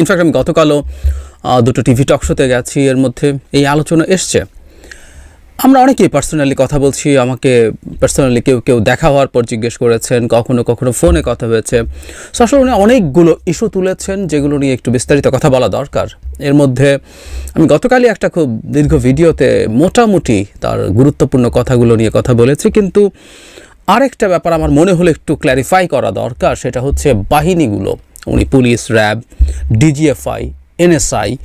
In fact আমি গতকালও দুটো টিভি টক শোতে গেছি, এর মধ্যে এই আলোচনা এসছে। আমরা অনেকেই পার্সোনালি কথা বলছি, আমাকে পার্সোনালি কেউ কেউ দেখা হওয়ার পর জিজ্ঞেস করেছেন, কখনো কখনো ফোনে কথা হয়েছে। আসলে উনি অনেকগুলো ইস্যু তুলেছেন, যেগুলো নিয়ে একটু বিস্তারিত কথা বলা দরকার। এর মধ্যে আমি গতকালই একটা খুব দীর্ঘ ভিডিওতে মোটামুটি তার গুরুত্বপূর্ণ কথাগুলো নিয়ে কথা বলেছি, কিন্তু আরেকটা ব্যাপার আমার মনে হলো একটু ক্ল্যারিফাই করা দরকার, সেটা হচ্ছে বাহিনীগুলো। উনি পুলিশ, র্যাব, ডিজিএফআই, এনএসআই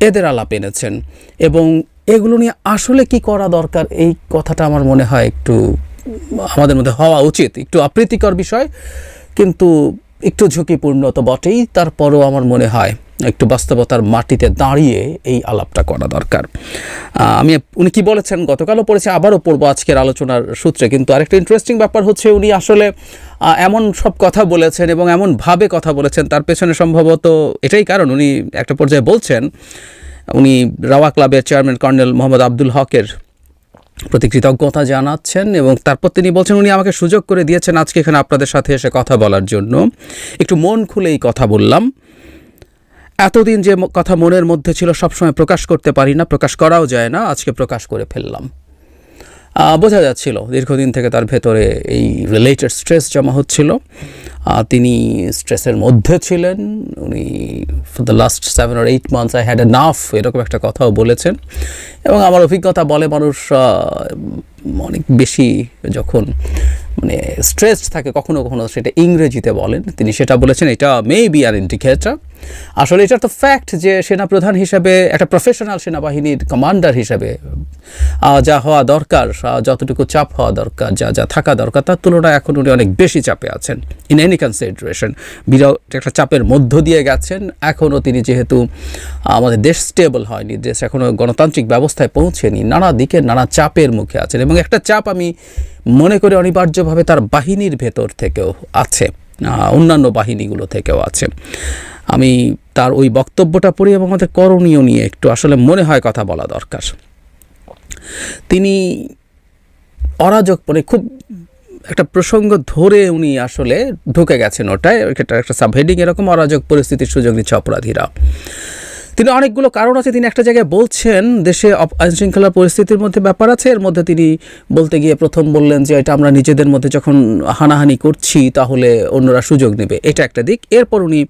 এদের আলাপ এনেছেন। এবং এগুলো নিয়ে আসলে কি করা দরকার, এই কথাটা আমার মনে হয় একটু, আমাদের মধ্যে হওয়া উচিত। একটু অপ্রীতিকর বিষয়, কিন্তু একটু ঝুঁকিপূর্ণ তো বটেই, তারপরও আমার মনে হয়। একটু বাস্তবতার মাটিতে দাঁড়িয়ে এই আলাপটা করা দরকার। আমি, উনি কি বলেছেন? গতকালও পড়েছে, আবারও পড়ব আজকের আলোচনার সূত্রে। কিন্তু আরেকটা ইন্টারেস্টিং ব্যাপার হচ্ছে, উনি আসলে এমন সব কথা বলেছেন এবং এমনভাবে কথা বলেছেন, তার পেছনে সম্ভবত এটাই কারণ, উনি একটা পর্যায়ে বলছেন, উনি রাওয়া ক্লাবের চেয়ারম্যান কর্নেল মোহাম্মদ আব্দুল হকের প্রতি কৃতজ্ঞতা জানাচ্ছেন এবং তারপর তিনি বলছেন, উনি আমাকে সুযোগ করে দিয়েছেন আজকে এখানে আপনাদের সাথে এসে কথা বলার জন্য। একটু মন খুলেই কথা বললাম। এতদিন যে কথা মনের মধ্যে ছিল, সবসময় প্রকাশ করতে পারি না, প্রকাশ করাও যায় না, আজকে প্রকাশ করে ফেললাম। বোঝা যাচ্ছিল দীর্ঘদিন থেকে তার ভেতরে এই রিলেটেড স্ট্রেস জমা হচ্ছিল। তিনি স্ট্রেসের মধ্যে ছিলেন, উনি for the last seven or eight months I had enough এরকম একটা কথাও বলেছেন। এবং আমার অভিজ্ঞতা বলে মানুষ অনেক বেশি যখন মানে স্ট্রেসড থাকে, কখনো কখনো সেটা ইংরেজিতে বলেন, তিনি সেটা বলেছেন, এটা মে বি আর ইন্ডিকেটার আসলে এটা তো ফ্যাক্ট যে সেনাপ্রধান হিসাবে, একটা প্রফেশনাল সেনাবাহিনীর কমান্ডার হিসাবে যা হওয়া দরকার যতটুকু চাপ হওয়া দরকার, যা যা থাকা দরকার, তার তুলনায় এখন উনি অনেক বেশি চাপে আছেন। ইন এনি কনসিডারেশন বিরাট একটা চাপের মধ্য দিয়ে গেছেন। এখনও তিনি যেহেতু আমাদের দেশ স্টেবল হয়নি, দেশ এখনও গণতান্ত্রিক ব্যবস্থায় পৌঁছেনি, নানা দিকে নানা চাপের মুখে আছেন। এবং একটা চাপ আমি মনে করি অনিবার্যভাবে তার বাহিনীর ভেতর থেকেও আছে। অন্যান্য বাহিনীগুলো থেকেও আছে। আমি তার ওই বক্তব্যটা পড়ি এবং আমাদের করণীয় নিয়ে একটু আসলে মনে হয় কথা বলা দরকার। তিনি অরাজক মানে খুব একটা প্রসঙ্গ ধরে উনি আসলে ঢুকে গেছেন ওটায়। একটা সাবহেডিং এরকম, অরাজক পরিস্থিতির সুযোগ নিচ্ছে অপরাধীরা। তিনি অনেকগুলো কারণ আছে। তিনি একটা জায়গায় বলছেন, দেশে আইনশৃঙ্খলা পরিস্থিতির মধ্যে ব্যাপার আছে। এর মধ্যে তিনি বলতে গিয়ে প্রথম বললেন যে, এটা আমরা নিজেদের মধ্যে যখন হানাহানি করছি, তাহলে অন্যরা সুযোগ নেবে। এটা একটা দিক। এরপর উনি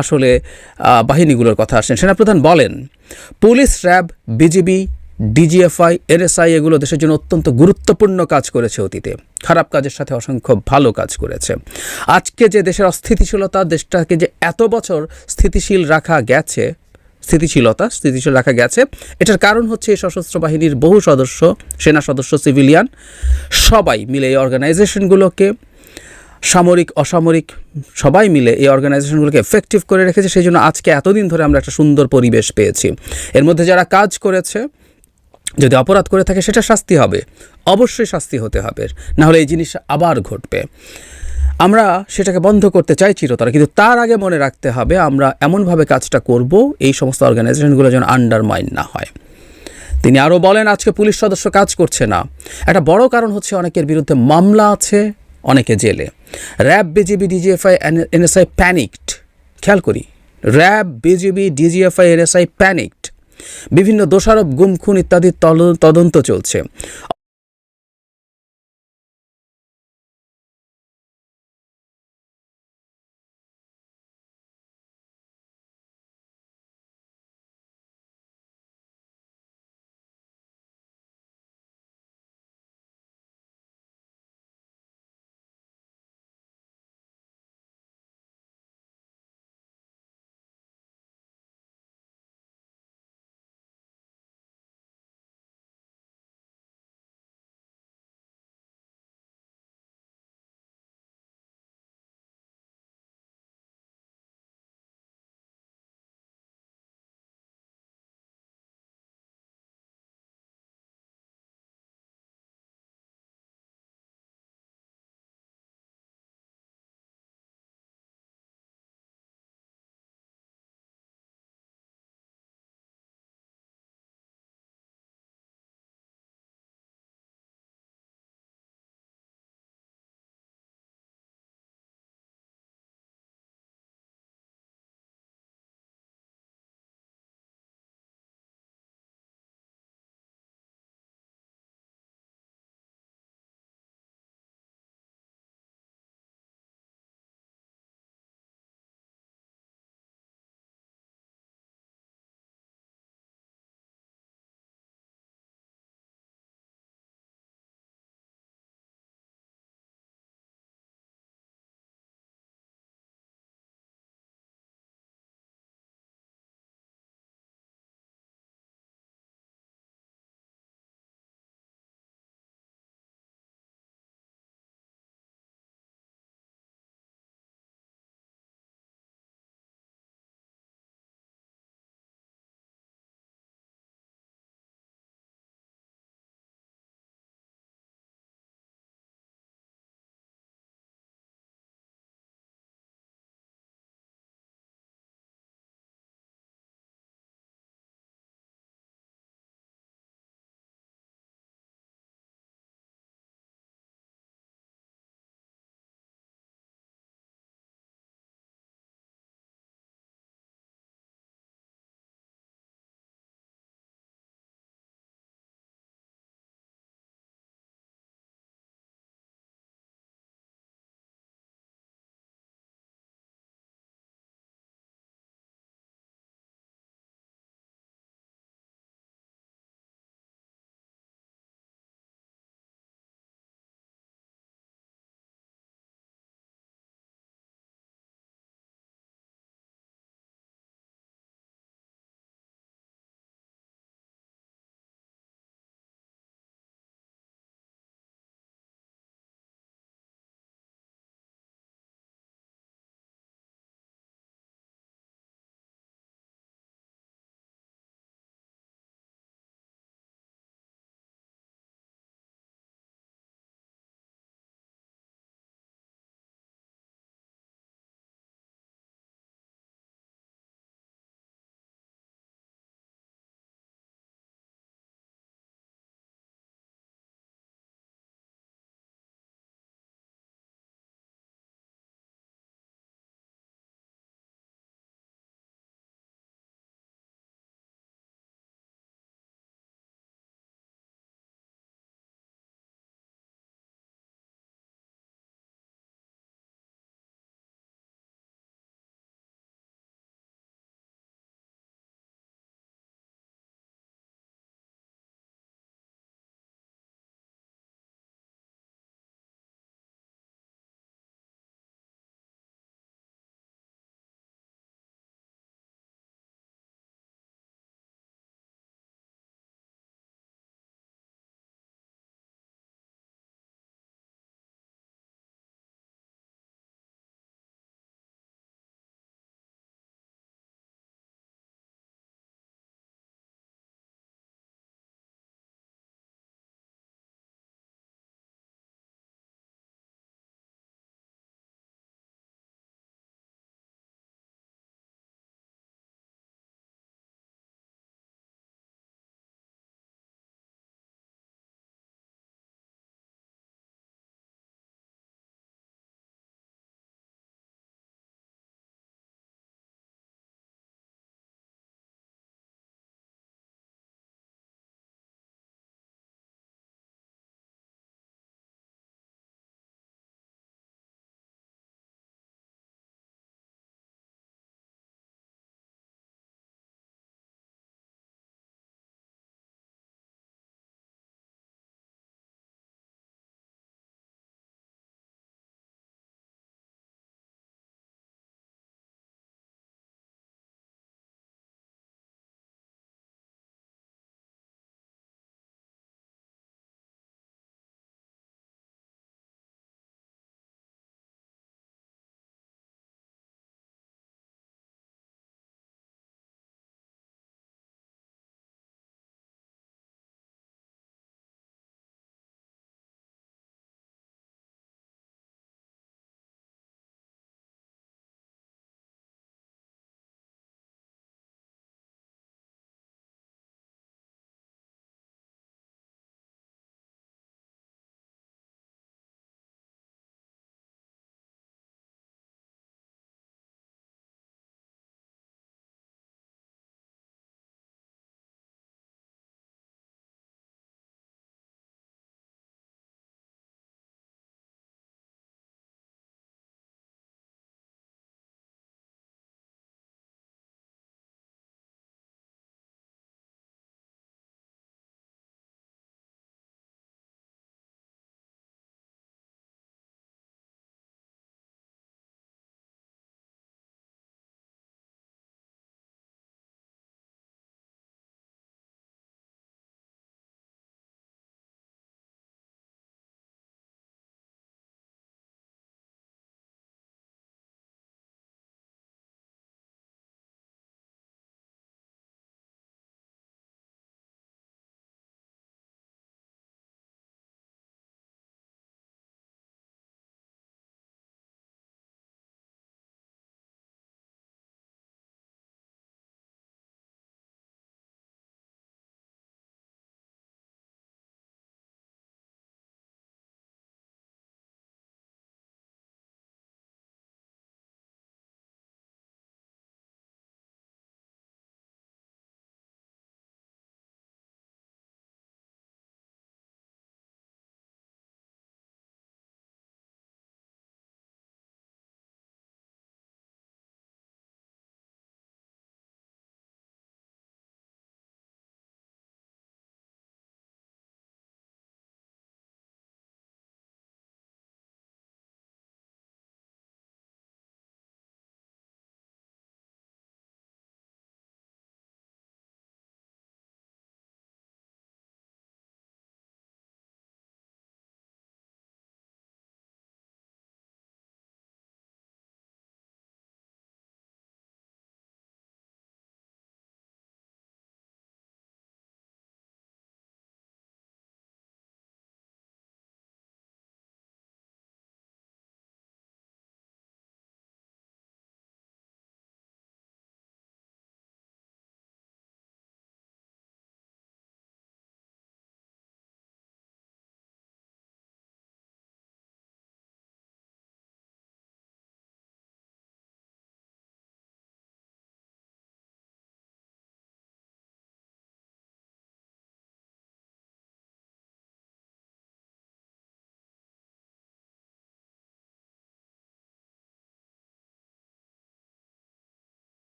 আসলে বাহিনীগুলোর কথা আসেন। সেনাপ্রধান বলেন, police, RAB, BGB, DGFI, NSI এগুলো দেশের জন্য অত্যন্ত গুরুত্বপূর্ণ কাজ করেছে অতীতে। খারাপ কাজের সাথে অসংখ্য ভালো কাজ করেছে। আজকে যে দেশের অস্থিতিশীলতা, দেশটাকে যে এত বছর স্থিতিশীল রাখা গেছে স্থিতিশীলতা, স্থিতিশীল রাখা গেছে। এটার কারণ হচ্ছে এই সশস্ত্র বাহিনীর বহু সদস্য, সেনা সদস্য, সিভিলিয়ান, সবাই মিলে এই অর্গানাইজেশনগুলোকে সামরিক, অসামরিক, সবাই মিলে এই অর্গানাইজেশনগুলোকে এফেক্টিভ করে রেখেছে। সেই জন্য আজকে এতদিন ধরে আমরা একটা সুন্দর পরিবেশ পেয়েছি। এর মধ্যে যারা কাজ করেছে, যদি অপরাধ করে থাকে, সেটা শাস্তি হবে। অবশ্যই শাস্তি হতে হবে। না হলে এই জিনিস আবার ঘটবে। আমরা সেটাকে বন্ধ করতে চাই চিরতরে, কিন্তু তার আগে মনে রাখতে হবে আমরা এমনভাবে কাজটা করব, এই সমস্ত অর্গানাইজেশনগুলো যেন আন্ডারমাইন না হয়। তিনি আরও বলেন, আজকে পুলিশ সদস্য কাজ করছে না। একটা বড় কারণ হচ্ছে অনেকের বিরুদ্ধে মামলা আছে, অনেকে জেলে। RAB BGB DGFI, NSI panicked খেয়াল করি, RAB BGB DGFI, NSI panicked বিভিন্ন দোষারোপ, গুম, খুন ইত্যাদি তদন্ত চলছে।